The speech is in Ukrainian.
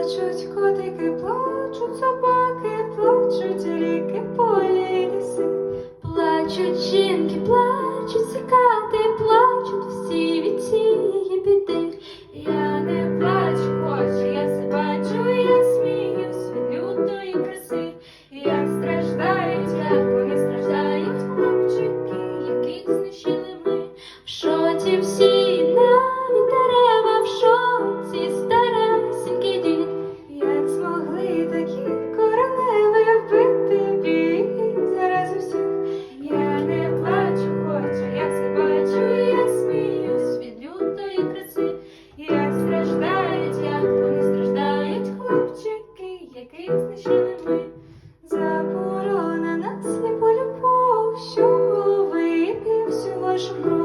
плачуть, котики плачуть, собаки плачуть, ріки полі ліси, плачуть жінки, плачуть, цікати, плачуть всі від цієї біди. Я не плачу, хочу, я все бачу, я сміюсь від лютої краси. Я Thank you.